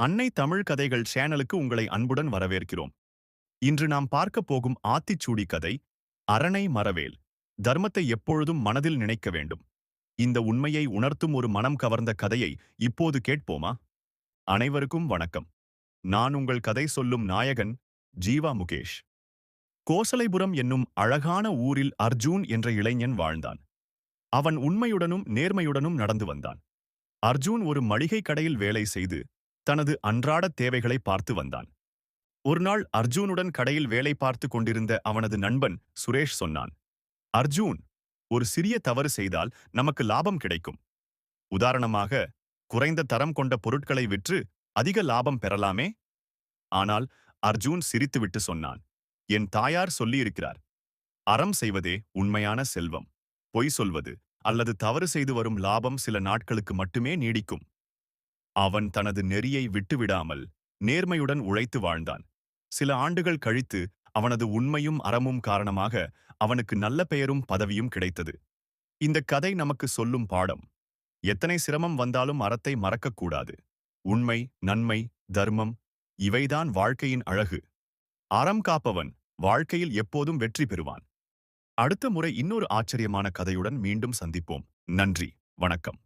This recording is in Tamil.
அன்னை தமிழ் கதைகள் சேனலுக்கு உங்களை அன்புடன் வரவேற்கிறோம். இன்று நாம் பார்க்கப் போகும் ஆத்திச்சூடி கதை அரணை மரவேல் தர்மத்தை எப்பொழுதும் மனதில் நினைக்க வேண்டும். இந்த உண்மையை உணர்த்தும் ஒரு மனம் கவர்ந்த கதையை இப்போது கேட்போமா? அனைவருக்கும் வணக்கம். நான் உங்கள் கதை சொல்லும் நாயகன் ஜீவா முகேஷ். கோசலைபுரம் என்னும் அழகான ஊரில் அர்ஜூன் என்ற இளைஞன் வாழ்ந்தான். அவன் உண்மையுடனும் நேர்மையுடனும் நடந்து வந்தான். அர்ஜூன் ஒரு மளிகை கடையில் வேலை செய்து தனது அன்றாட தேவைகளை பார்த்து வந்தான். ஒருநாள் அர்ஜூனுடன் கடையில் வேலை பார்த்து கொண்டிருந்த அவனது நண்பன் சுரேஷ் சொன்னான் அர்ஜூன் ஒரு சிறிய தவறு செய்தால் நமக்கு லாபம் கிடைக்கும். உதாரணமாக குறைந்த தரம் கொண்ட பொருட்களை விற்று அதிக லாபம் பெறலாமே? ஆனால் அர்ஜூன் சிரித்துவிட்டு சொன்னான் என் தாயார் சொல்லியிருக்கிறார் அறம் செய்வதே உண்மையான செல்வம். பொய் சொல்வது அல்லது தவறு செய்து வரும் லாபம் சில நாட்களுக்கு மட்டுமே நீடிக்கும். அவன் தனது நெறியை விட்டுவிடாமல் நேர்மையுடன் உழைத்து வாழ்ந்தான். சில ஆண்டுகள் கழித்து அவனது உண்மையும் அறமும் காரணமாக அவனுக்கு நல்ல பெயரும் பதவியும் கிடைத்தது. இந்த கதை நமக்கு சொல்லும் பாடம் எத்தனை சிரமம் வந்தாலும் அறத்தை மறக்கக்கூடாது. உண்மை நன்மை தர்மம் இவைதான் வாழ்க்கையின் அழகு. அறம் காப்பவன் வாழ்க்கையில் எப்போதும் வெற்றி பெறுவான். அடுத்த முறை இன்னொரு ஆச்சரியமான கதையுடன் மீண்டும் சந்திப்போம். நன்றி வணக்கம்.